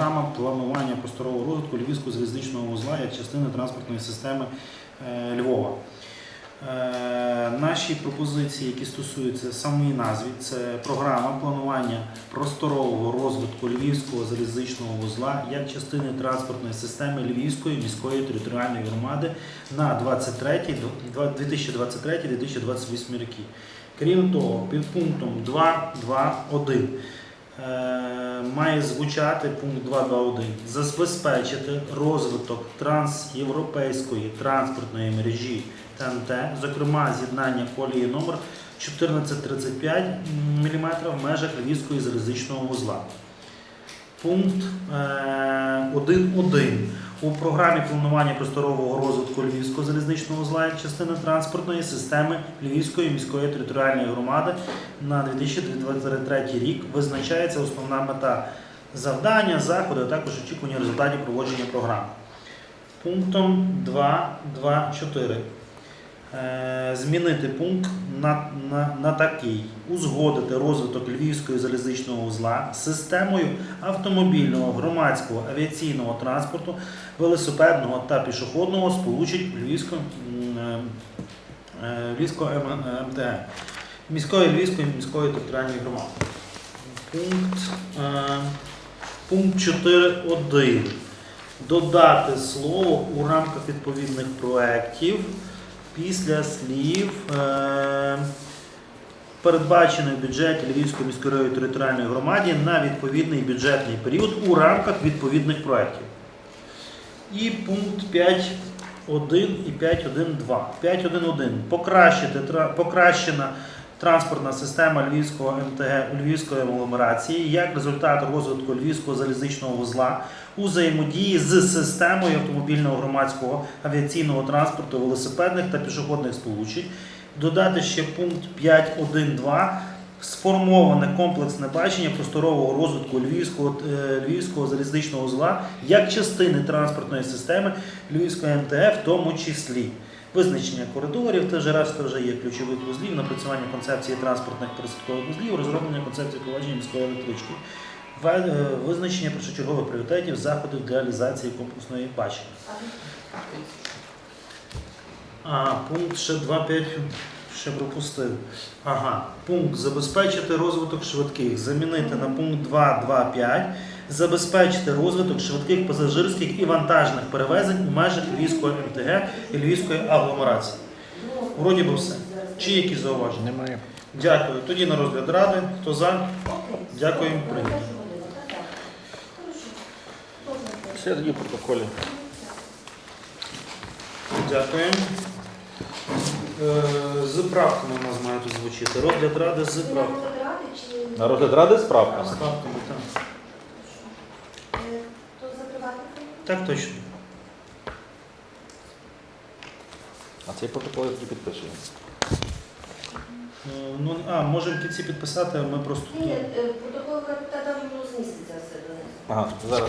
програма планування просторового розвитку Львівського залізничного вузла як частини транспортної системи е, Львова. Е, Наші пропозиції, які стосуються самої назви, це програма планування просторового розвитку Львівського залізничного вузла як частини транспортної системи Львівської міської територіальної громади на 2023-2028 роки. Крім того, під пунктом 2.2.1 е, має звучати пункт 2.2.1 забезпечити розвиток трансєвропейської транспортної мережі ТНТ, зокрема з'єднання колії номер 1435 мм в межах Львівського залізничного вузла. Пункт е, 1.1. У програмі планування просторового розвитку Львівського залізничного зла як частини транспортної системи Львівської міської територіальної громади на 2023 рік визначається основна мета завдання, заходи, а також очікування результатів проводження програми. Пунктом 2.2.4. Е, Змінити пункт на, на, на такий: узгодити розвиток Львівського залізничного вузла з системою автомобільного, громадського, авіаційного транспорту, велосипедного та пішохідного сполучень Львівського, е, е, Львівського МТГ, міської Львівської міської територіальної громади. Пункт, пункт 4.1. Додати слово у рамках відповідних проєктів після слів е, передбачений в бюджеті Львівської міської територіальної громаді на відповідний бюджетний період у рамках відповідних проєктів. І пункт 5.1 і 5.1.2. 5.1.1. Покращити, тра- покращена транспортна система Львівського МТГ у Львівської агломерації як результат розвитку Львівського залізничного вузла у взаємодії з системою автомобільного громадського авіаційного транспорту, велосипедних та пішохідних сполучень. Додати ще пункт 5.1.2 сформоване комплексне бачення просторового розвитку Львівського, е, Львівського залізничного вузла як частини транспортної системи Львівської МТФ, в тому числі. Визначення коридорів, теж решта вже є ключових вузлів, напрацювання концепції транспортних пересадкових вузлів, розроблення концепції провадження міської електрички, е, визначення першочергових пріоритетів заходів для реалізації комплексної бачення. А, пункт ще 2.5 ще пропустив. Ага, пункт забезпечити розвиток швидких. Замінити на пункт 2.2.5. Забезпечити розвиток швидких пасажирських і вантажних перевезень у межах Львівської МТГ і Львівської агломерації. Вроді би все. Чи якісь зауваження? Немає. Дякую. Тоді на розгляд ради. Хто за? Дякую. Прийнято. Все тоді в протоколі. Дякую. Е, З правками у нас має тут звучити. Розгляд ради з правками. На розгляд ради справка. З правками, так. Так точно. А цей протокол я тоді підписую. Е, Ну, а, можемо в кінці підписати, а ми просто. Ні, ні, протокол капітана воно зміститься все донизу. Ага, зараз.